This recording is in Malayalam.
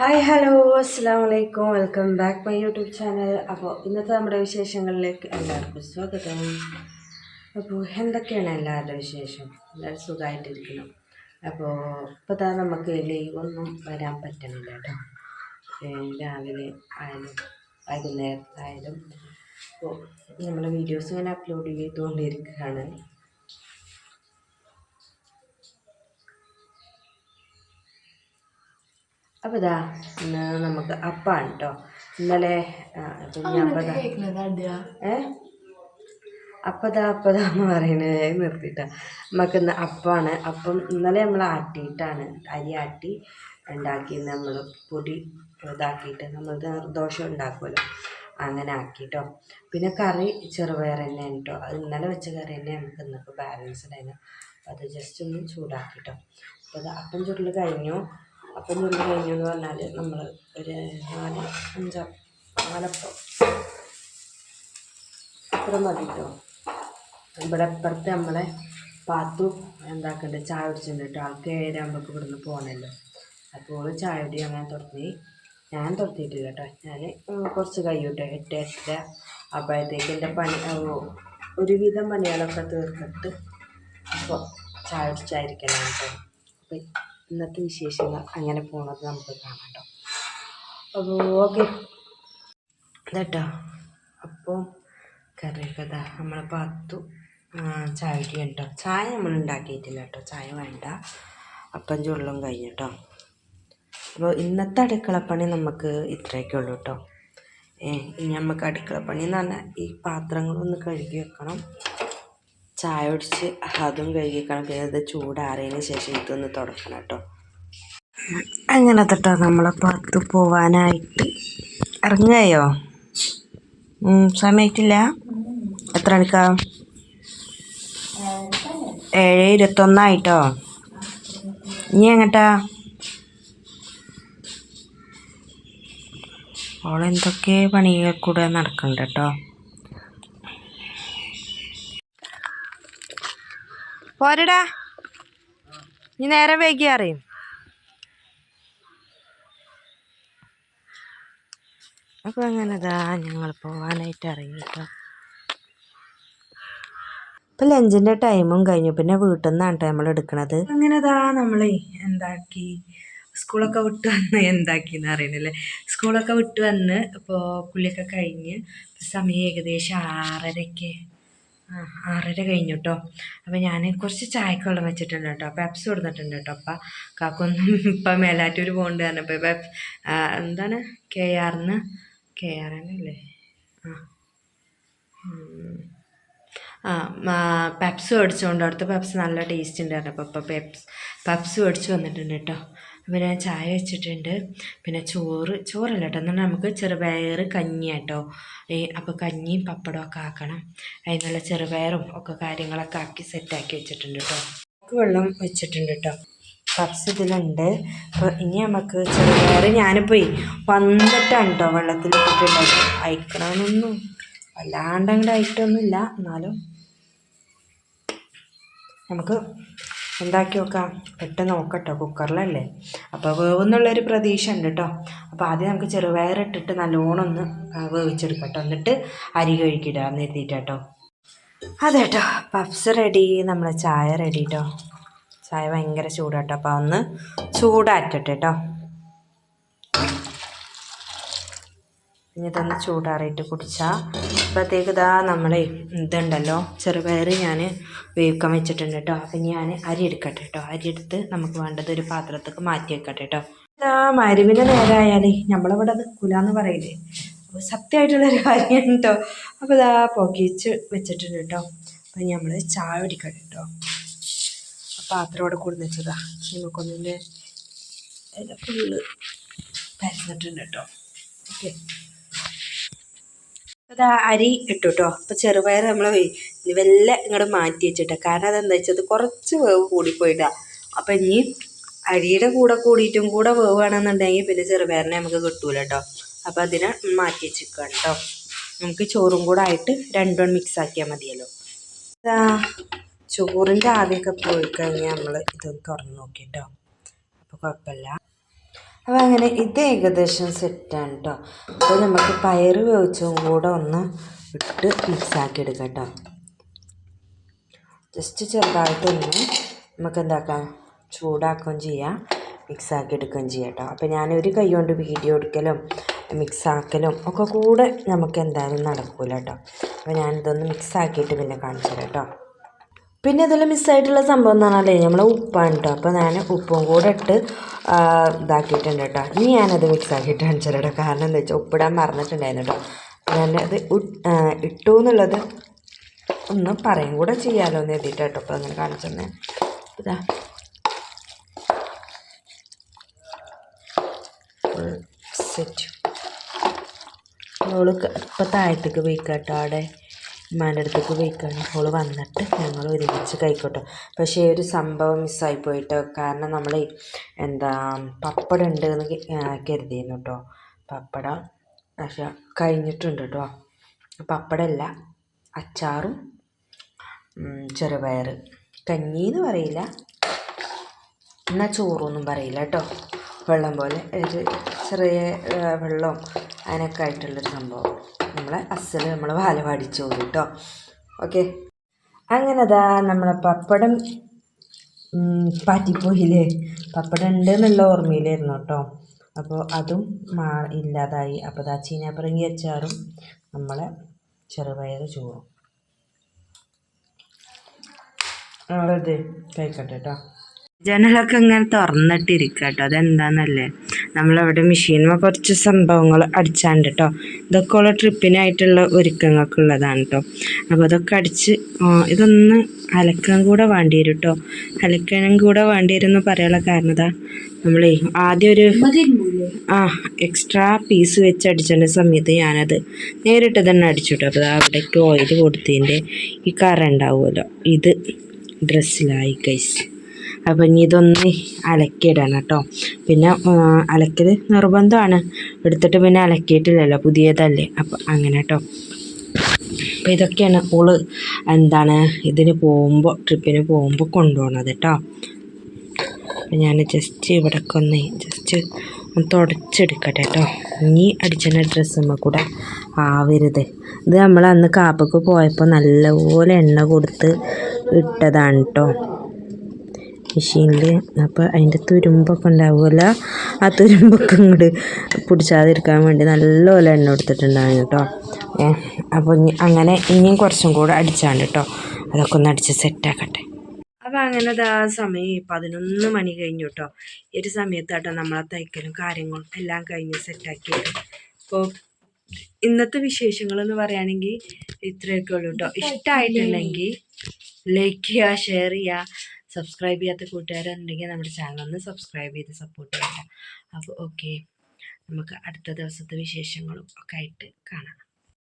ഹായ് ഹലോ അസ്സാം വലൈക്കും welcome back my YouTube channel അപ്പോൾ ഇന്നത്തെ നമ്മുടെ വിശേഷങ്ങളിലേക്ക് എല്ലാവർക്കും സ്വാഗതം. അപ്പോൾ എന്തൊക്കെയാണ് എല്ലാവരുടെ വിശേഷം? എല്ലാവരും സുഖമായിട്ടിരിക്കണം അപ്പോൾ ഇപ്പോൾ താ നമുക്ക് ലീവൊന്നും വരാൻ പറ്റണില്ല കേട്ടോ രാവിലെ ആയാലും വൈകുന്നേരത്തായാലും. അപ്പോൾ നമ്മുടെ വീഡിയോസ് ഞാൻ അപ്ലോഡ് ചെയ്തുകൊണ്ടിരിക്കുകയാണ്. അപ്പോൾ ഇതാ ഇന്ന് നമുക്ക് അപ്പാണ് കേട്ടോ ഇന്നലെ ഏ? അപ്പതാ അപ്പതാ എന്ന് പറയുന്നത് നിർത്തിയിട്ട. നമുക്ക് ഇന്ന് അപ്പമാണ് അപ്പം ഇന്നലെ നമ്മൾ ആട്ടിയിട്ടാണ്. അരി ആട്ടി ഉണ്ടാക്കി നമ്മൾ പൊടി ഇതാക്കിയിട്ട് നമ്മൾ ദോശ ഉണ്ടാക്കുമല്ലോ. അങ്ങനെ ആക്കിട്ടോ. പിന്നെ കറി ചെറുപയർ തന്നെ കേട്ടോ അത് ഇന്നലെ വെച്ച കറി തന്നെ നമുക്ക് ഇന്നിപ്പോൾ ബാലൻസ് ഉണ്ടായിരുന്നു. അത് ജസ്റ്റ് ഒന്ന് ചൂടാക്കിട്ടോ. അപ്പോൾ അത് അപ്പം ചുരുൾ കഴിഞ്ഞു. അപ്പം ചുരുൾ കഴിഞ്ഞു എന്ന് പറഞ്ഞാൽ നമ്മൾ ഒരു നാല് അഞ്ചോ നാലപ്പം. അത്ര മതി കേട്ടോ ഇവിടെ ഇപ്പുറത്ത് നമ്മളെ പാത്തു എന്താക്കണ്ടേ? ചായ കുടിച്ചിട്ടുണ്ട് കേട്ടോ ആൾക്ക് ഏഴാകുമ്പോഴേക്ക് ഇവിടുന്ന് പോകണമല്ലോ അപ്പോൾ ചായ കുടി അങ്ങനെ തുറന്നി ഞാൻ തുറത്തിട്ട് കേട്ടോ ഞാൻ കുറച്ച് കഴിയൂട്ടെ. എട്ട് എട്ടര അപ്പോഴത്തേക്ക് എന്റെ പണി ഒരുവിധം പണികളൊക്കെ തീർത്തിട്ട് അപ്പോൾ ചായ കുടിച്ചായിരിക്കണം കേട്ടോ ഇന്നത്തെ വിശേഷങ്ങൾ അങ്ങനെ പോണത് നമുക്ക് കാണാം അപ്പോൾ ഓക്കെ ഇതട്ടോ. അപ്പോൾ കറി കഥ നമ്മളെ പത്തു ചായ കുടി കേട്ടോ ചായ നമ്മൾ ഉണ്ടാക്കിയിട്ടില്ല കേട്ടോ. ചായ വേണ്ട. അപ്പം ചുള്ളും കഴിഞ്ഞു കേട്ടോ. അപ്പോൾ ഇന്നത്തെ അടുക്കളപ്പണി നമുക്ക് ഇത്രയൊക്കെ ഉള്ളൂ കേട്ടോ. ഇനി നമുക്ക് അടുക്കളപ്പണി എന്ന് പറഞ്ഞാൽ ഈ പാത്രങ്ങളൊന്ന് കഴുകി വെക്കണം. ചായ ഒടിച്ച് അതും കഴുകിക്കണം. പിന്നെ ഇത് ചൂടാറിയതിന് ശേഷം ഇതൊന്ന് തുടക്കണം കേട്ടോ. അങ്ങനെ തൊട്ടോ നമ്മളെ പുറത്ത് പോവാനായിട്ട്. ഇറങ്ങുകയോ? സമയത്തില്ല എത്ര മണിക്കാ? ഏഴ് ഇരുപത്തൊന്നായിട്ടോ? ഇനി എങ്ങട്ടാ? ഓളെന്തൊക്കെ പണികൾ കൂടെ നടക്കുന്നുണ്ട് കേട്ടോ? പോരടാ. നീ നേരെ വൈകി അറിയും. അപ്പോൾ അങ്ങനെതാ ഞങ്ങൾ പോവാനായിട്ട് ഇറങ്ങിട്ടോ. ഇപ്പം ലഞ്ചിന്റെ ടൈമും കഴിഞ്ഞു. പിന്നെ വീട്ടിൽ നിന്നാണ് നമ്മൾ എടുക്കണത്. അങ്ങനെതാ നമ്മളെ എന്താക്കി? സ്കൂളൊക്കെ വിട്ട് വന്ന് എന്താക്കി എന്താക്കിന്ന് അറിയണില്ലേ? സ്കൂളൊക്കെ വിട്ട് വന്ന് ഇപ്പോൾ കുളിയൊക്കെ കഴിഞ്ഞ് സമയം ഏകദേശം ആറരയ്ക്ക്. ആറര കഴിഞ്ഞു കേട്ടോ അപ്പോൾ ഞാൻ കുറച്ച് ചായക്ക് വെള്ളം വെച്ചിട്ടുണ്ട് കേട്ടോ പെപ്സ് കൊടുത്തിട്ടുണ്ട് കേട്ടോ അപ്പം കാക്കൊന്നും ഇപ്പം മേലാറ്റൂർ പോകുന്നുണ്ട് പറഞ്ഞപ്പോൾ പെപ് എന്താണ് കെ ആറിന് കെ ആർ അല്ലേ? ആ. ആ പെപ്സ് മേടിച്ചുകൊണ്ട് അടുത്ത പെപ്സ് നല്ല ടേസ്റ്റ് ഉണ്ടായിരുന്നു അപ്പോൾ ഇപ്പോൾ പെപ്സ് പെപ്സ് മേടിച്ച് വന്നിട്ടുണ്ട് കേട്ടോ. അപ്പോൾ ഞാൻ ചായ വെച്ചിട്ടുണ്ട്. പിന്നെ ചോറ് ചോറല്ല കേട്ടോ എന്നാൽ നമുക്ക് ചെറുപയർ കഞ്ഞി കേട്ടോ അപ്പോൾ കഞ്ഞിയും പപ്പടവും ഒക്കെ ആക്കണം. അതിനുള്ള ചെറുപയറും ഒക്കെ കാര്യങ്ങളൊക്കെ ആക്കി സെറ്റാക്കി വെച്ചിട്ടുണ്ട് കേട്ടോ വെള്ളം വെച്ചിട്ടുണ്ട് കേട്ടോ പപ്സ് ഇതിലുണ്ട്. അപ്പോൾ ഇനി നമുക്ക് ചെറുപയർ ഞാനിപ്പോൾ വന്നിട്ടാണ് കേട്ടോ വെള്ളത്തിൽ ഇട്ടിട്ടുള്ളത് അയക്കണമെന്നൊന്നും വല്ലാണ്ട് അങ്ങോട്ട് എന്നാലും നമുക്ക് എന്താക്കി നോക്കാം. പെട്ടെന്ന് നോക്കട്ടോ കുക്കറിലല്ലേ? അപ്പോൾ വേവെന്നുള്ളൊരു പ്രതീക്ഷ ഉണ്ട് കേട്ടോ. അപ്പോൾ ആദ്യം നമുക്ക് ചെറുപയറിട്ടിട്ട് നല്ലോണം ഒന്ന് വേവിച്ചെടുക്കട്ടോ. വേവിച്ചെടുക്കാം കേട്ടോ എന്നിട്ട് അരി കഴുകിയിടാൻ എത്തിയിട്ട് കേട്ടോ. അതെ കേട്ടോ പഫ്സ് റെഡി നമ്മളെ ചായ റെഡി കേട്ടോ. ചായ ഭയങ്കര ചൂടാട്ടോ. അപ്പോൾ ഒന്ന് ചൂടാറ്റട്ടെ കേട്ടോ. ഇനി ചൂടാറിയിട്ട് കുടിച്ചാൽ അപ്പോഴത്തേക്ക് ഇതാ നമ്മളെ ഇതുണ്ടല്ലോ ചെറുപയർ ഞാൻ വേവിക്കാൻ വെച്ചിട്ടുണ്ട് കേട്ടോ അപ്പം ഞാൻ അരി എടുക്കട്ടെ കേട്ടോ അരി എടുത്ത് നമുക്ക് വേണ്ടത് ഒരു പാത്രത്തേക്ക് മാറ്റി വെക്കട്ടെ കേട്ടോ ഇതാ മരുവിന് നേരമായാലേ നമ്മളിവിടെ നിൽക്കില്ലാന്ന് പറയില്ലേ? അപ്പോൾ സത്യമായിട്ടുള്ളൊരു കാര്യമാണ് കേട്ടോ അപ്പോൾ ഇതാ പൊകിച്ച് വെച്ചിട്ടുണ്ട് കേട്ടോ അപ്പം നമ്മൾ ചായ പിടിക്കട്ടെ കേട്ടോ പാത്രം ഇവിടെ കൊടുന്ന് വെച്ചതാ. നമുക്കൊന്നിന്റെ ഫുള്ള് പരന്നിട്ടുണ്ട് കേട്ടോ ഓക്കെ. അതാ അരി ഇട്ടു കേട്ടോ അപ്പോൾ ചെറുപയർ നമ്മൾ വെല്ല ഇങ്ങോട്ട് മാറ്റി വെച്ചിട്ട്. കാരണം അതെന്താ വെച്ചത് കുറച്ച് വേവ് കൂടിപ്പോയിട്ടാ. അപ്പം ഇനി അരിയുടെ കൂടെ കൂടിയിട്ടും കൂടെ വേവ് വേണമെന്നുണ്ടെങ്കിൽ പിന്നെ ചെറുപയറിനെ നമുക്ക് കിട്ടൂല കേട്ടോ അപ്പോൾ അതിനെ മാറ്റി വെച്ചിരിക്കുക കേട്ടോ നമുക്ക് ചോറും കൂടെ ആയിട്ട് രണ്ടും മിക്സ് ആക്കിയാൽ മതിയല്ലോ. ചോറിന്റെ ആവിയൊക്കെ പോയി കഴിഞ്ഞാൽ നമ്മൾ ഇത് തുറന്ന് നോക്കി കേട്ടോ അപ്പോൾ കുഴപ്പമില്ല അപ്പോൾ അങ്ങനെ ഇത് ഏകദേശം സെറ്റാണ് കേട്ടോ അപ്പോൾ നമുക്ക് പയറ് വേവിച്ചും കൂടെ ഒന്ന് ഇട്ട് മിക്സാക്കി എടുക്കാം കേട്ടോ ജസ്റ്റ് ചെറുതായിട്ടൊന്ന് നമുക്ക് എന്താക്കാം? ചൂടാക്കുകയും ചെയ്യാം. മിക്സാക്കി എടുക്കുകയും ചെയ്യാം കേട്ടോ അപ്പോൾ ഞാനൊരു കൈ കൊണ്ട് വീഡിയോ എടുക്കലും മിക്സാക്കലും ഒക്കെ കൂടെ നമുക്ക് എന്തായാലും നടക്കില്ല കേട്ടോ അപ്പോൾ ഞാനിതൊന്ന് മിക്സാക്കിയിട്ട് പിന്നെ കാണിച്ചു തരാം കേട്ടോ പിന്നെ ഇതിൽ മിസ്സായിട്ടുള്ള സംഭവം എന്ന് പറഞ്ഞാലേ നമ്മളെ ഉപ്പാണ് കേട്ടോ അപ്പോൾ ഞാൻ ഉപ്പും കൂടെ ഇട്ട് ഇതാക്കിയിട്ടുണ്ട് കേട്ടോ ഇനി ഞാനത് മിക്സ് ആക്കിയിട്ട് കേട്ടോ കാരണം എന്താ വെച്ചാൽ ഉപ്പിടാൻ മറന്നിട്ടുണ്ടായിരുന്നു കേട്ടോ ഞാൻ അത് ഇട്ടു എന്നുള്ളത് ഒന്ന് പറയും കൂടെ ചെയ്യാമല്ലോ എന്ന് എഴുതിയിട്ട് കേട്ടോ അപ്പോൾ അങ്ങനെ കാണിച്ചു തന്നെ ഇതാ സെറ്റ് ഇപ്പോൾ ഇപ്പം താഴത്തേക്ക് പോയിക്കാട്ടോ അവിടെ. ഉമ്മാന്റെ അടുത്തേക്ക് പോയിക്കാണ്. ഓൾ വന്നിട്ട് ഞങ്ങൾ ഒരുമിച്ച് കഴിക്കോട്ടോ. പക്ഷേ ഒരു സംഭവം മിസ്സായി പോയിട്ടോ. കാരണം നമ്മൾ എന്താ പപ്പടം ഉണ്ട് എന്ന് കരുതിയിരുന്നു കേട്ടോ പപ്പടം പക്ഷെ കഴിഞ്ഞിട്ടുണ്ട് കേട്ടോ പപ്പടമല്ല അച്ചാറും ചെറുപയർ കഞ്ഞി എന്ന് പറയില്ല. എന്നാൽ ചോറൊന്നും പറയില്ല കേട്ടോ വെള്ളം പോലെ ഒരു ചെറിയ വെള്ളം അതിനൊക്കെ ആയിട്ടുള്ളൊരു സംഭവം. നമ്മളെ അസൽ നമ്മൾ വാലവാടി ചോറ് കേട്ടോ ഓക്കെ. അങ്ങനെ അതാ നമ്മളെ പപ്പടം പാറ്റിപ്പോയില്ലേ? പപ്പടം ഉണ്ട് എന്നുള്ള ഓർമ്മയിലായിരുന്നു കേട്ടോ അപ്പോൾ അതും മാ ഇല്ലാതായി. അപ്പോൾ ദാ ചീനാപ്പറങ്ങി അച്ചാറും നമ്മളെ ചെറുപയർ ചോറും. നമ്മളത് കഴിക്കട്ടെ കേട്ടോ ജനലൊക്കെ ഇങ്ങനെ തുറന്നിട്ടിരിക്കുക കേട്ടോ അതെന്താന്നല്ലേ? നമ്മളവിടെ മെഷീനുമ കുറച്ച് സംഭവങ്ങൾ അടിച്ചാണ്ട് കേട്ടോ ഇതൊക്കെ ഉള്ള ട്രിപ്പിനായിട്ടുള്ള ഒരുക്കങ്ങൾക്ക് ഉള്ളതാണ് കേട്ടോ അപ്പോൾ അതൊക്കെ അടിച്ച് ഇതൊന്ന് അലക്കാൻ കൂടെ വേണ്ടി വരും കേട്ടോ അലക്കാനും കൂടെ വേണ്ടി വരും എന്ന് പറയാനുള്ള കാരണം ഇതാ. നമ്മളേ ആദ്യം ഒരു ആ എക്സ്ട്രാ പീസ് വെച്ച് അടിച്ചതിന്റെ സമയത്ത് ഞാനത് നേരിട്ട് തന്നെ അടിച്ചു കേട്ടോ അപ്പോൾ അവിടേക്ക് ഓയിൽ കൊടുത്തതിന്റെ ഈ കറ ഉണ്ടാവുമല്ലോ ഇത് ഡ്രസ്സിലായി കൈസ് അപ്പം ഇനി ഇതൊന്ന് അലക്കിയിടണം കേട്ടോ. പിന്നെ അലക്കൽ നിർബന്ധമാണ്. എടുത്തിട്ട് പിന്നെ അലക്കിയിട്ടില്ലല്ലോ പുതിയതല്ലേ. അപ്പം അങ്ങനെ കേട്ടോ. അപ്പം ഇതൊക്കെയാണ് ഓൾ എന്താണ് ഇതിന് പോകുമ്പോൾ ട്രിപ്പിന് പോകുമ്പോൾ കൊണ്ടുപോകണത് കേട്ടോ. അപ്പം ഞാൻ ജസ്റ്റ് ഇവിടേക്ക് ഒന്ന് ജസ്റ്റ് ഒന്ന് തുടച്ചെടുക്കട്ടെ കേട്ടോ. ഇനി അടിച്ചിന ഡ്രസ്സുമ്മ കൂടെ ആവരുത്. ഇത് നമ്മൾ അന്ന് കാപ്പക്ക് പോയപ്പോൾ നല്ലപോലെ എണ്ണ കൊടുത്ത് ഇട്ടതാണ് കേട്ടോ. മെഷീനിൽ അപ്പോൾ അതിന്റെ തുരുമ്പൊക്കെ ഉണ്ടാവുമല്ലോ? ആ തുരുമ്പൊക്കെ ഇങ്ങോട്ട് പിടിച്ചാതിരിക്കാൻ വേണ്ടി നല്ലപോലെ എണ്ണ എടുത്തിട്ടുണ്ടാവും കേട്ടോ. അപ്പോൾ അങ്ങനെ ഇനിയും കുറച്ചും കൂടെ അടിച്ചാണ്ട് കേട്ടോ. അതൊക്കെ ഒന്ന് അടിച്ച് സെറ്റാക്കട്ടെ അപ്പോൾ അങ്ങനെ ആ സമയം പതിനൊന്ന് മണി കഴിഞ്ഞു കേട്ടോ. ഈ ഒരു സമയത്താട്ടോ നമ്മളെ തയ്ക്കലും കാര്യങ്ങളും എല്ലാം കഴിഞ്ഞ് സെറ്റാക്കിയത് അപ്പോൾ ഇന്നത്തെ വിശേഷങ്ങൾ എന്ന് പറയുകയാണെങ്കിൽ ഇത്രയൊക്കെ ഉള്ളൂ കേട്ടോ. ഇഷ്ടമായിട്ടുണ്ടെങ്കിൽ ലൈക്ക് ചെയ്യുക ഷെയർ ചെയ്യുക. സബ്സ്ക്രൈബ് ചെയ്യാത്ത കൂട്ടുകാരുണ്ടെങ്കിൽ നമ്മുടെ ചാനൽ ഒന്ന് സബ്സ്ക്രൈബ് ചെയ്ത് സപ്പോർട്ട് ചെയ്യാം അപ്പോൾ ഓക്കെ നമുക്ക് അടുത്ത ദിവസത്തെ വിശേഷങ്ങളും ഒക്കെ ആയിട്ട് കാണാം.